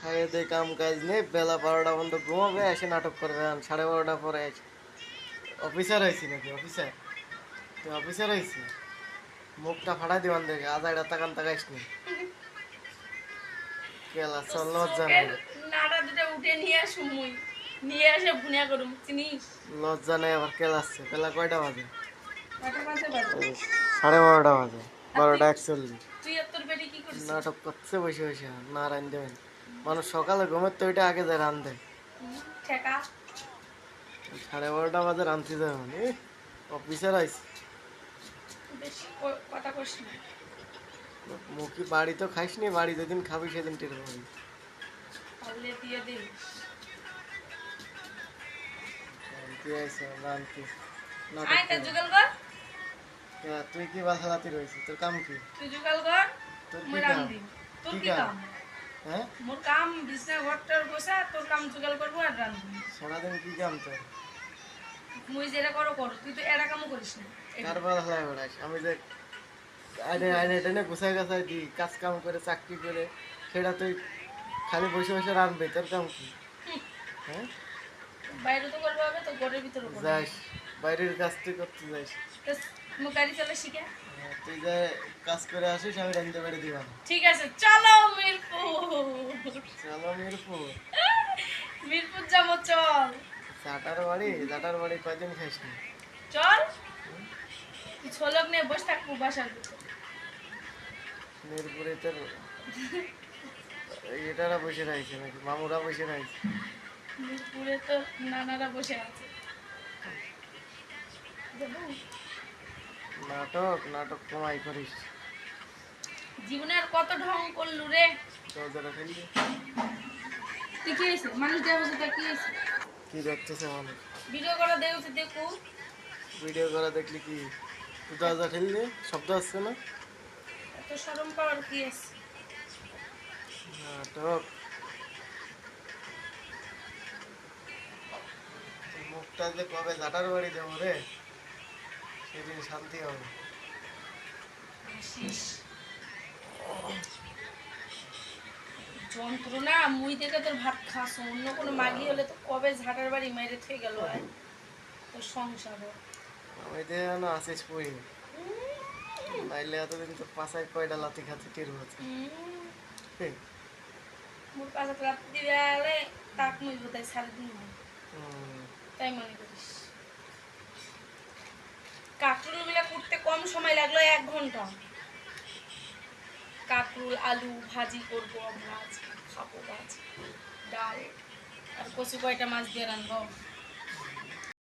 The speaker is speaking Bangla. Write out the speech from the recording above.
খাইয়ে দিয়ে কাম কাজ নেই বেলা বারোটা পর্যন্ত ঘুমাবে এসে নাটক করবে। সাড়ে বারোটা পরে এসে অফিসার হয়েছি নাকি? অফিসার? তুই অফিসার হয়েছি মুখটা ফাটাই দিবান দেখে আধা এটা তাকান তাকাইস নি। কেলা চল লজ্জা নেই। নাড়া দুটো উঠে নিয়ে আসুম মুই। নিয়ে আসে ভুনিয়া করুম চিনিস? লজ্জা নেই আবার কেলা আসছে। বেলা কয়টা বাজে? সাড়ে বারোটা বাজে। বারোটা একচল্লিশ। তুই আর তোর বেটি কি করিস নাটক করছে বসে বসে। না রান দেবেন। মানুষ সকালে ঘুমের তো ওইটা আগে যায় রান্ধে সাড়ে বারোটা বাজে রাঁধতে যায় মানে অফিসার আইসি মুখি বাড়ি তো খাইস নি বাড়ি যেদিন খাবি সেদিন টের পাবি। তা তুই কি বাসা রাতি রয়েছিস তোর কাম কি? তুই জুগাল কর তোর কি কাম? হ্যাঁ? মোর কাম বিছনা ঘরটার বসা তোর কাম জুগাল করব আর রান্ধবি সারাদিন কি কাম তোর? মুই যেটা করো করো। তুই তো এরা কামও করিস না। বেলা বেড়াস আমি যে আইনে আইনে টেনে গুছাই গাছাই দিই কাজ কাম করে চাকরি করে সেটা তুই খালি বসে বসে রাঁধবি তোর কাম কি? হ্যাঁ? বাইরে তো করব হবে তো ঘরের ভিতরে যাস বাইরের কাজ তুই করতে যাস তো গাড়ি চালা শিখে? হ্যাঁ, তুই যে কাজ করে আসিস আমি পারি দিবা। ঠিক আছে চলো মিরপুর। চলো মিরপুর। মিরপুর যাব চল। চাটার বাড়ি? চাটার বাড়ি কয়দিন খাইস নি চল। তুই ছোলক নিয়ে বসে থাকব বাসার মিরপুরে তোর এটারা বসে রয়েছে নাকি? মামুরা বসে রয়েছে? মিরপুরে তো নানারা বসে আছে? নাটক নাটক কমাই করিস। জীবনে আর কত ঢং করলু রে? দরজাটা ফেললি তুই কি হয়েছে? মানুষ দেওয়া বসে কি হয়েছে? কি দেখতেছে মানুষ? ভিডিও করা দেখছে দেখু। ভিডিও করা দেখলি কি? তুই দরজা ফেললি শব্দ আসছে না? এত সরম পাওয়ার কি আছে? নাটক। মুখটা যে কবে জাটার বাড়ি যাব রে? সেদিন শান্তি হবে। যন্ত্রণা মুই দেখে তোর ভাত খাস অন্য কোনো মাগি হলে তো কবে ঝাটার বাড়ি মেরে থেকে গেল তোর সংসার আমি তো যেন আসিস পড়ি নাইলে এতদিন তো পাশায় কয়টা লাতি খাচ্ছি টের হচ্ছে মোর পাশে রাত্রি দিবে তাক মুই বোধহয় সাড়ে দিন তাই মনে করিস। কাকরুলগুলা করতে কম সময় লাগল, এক ঘণ্টা। কাকরুল, আলু ভাজি করব, মাছ, খাব মাছ ডাল, আর কচু কয়টা মাছ দিয়ে রাখব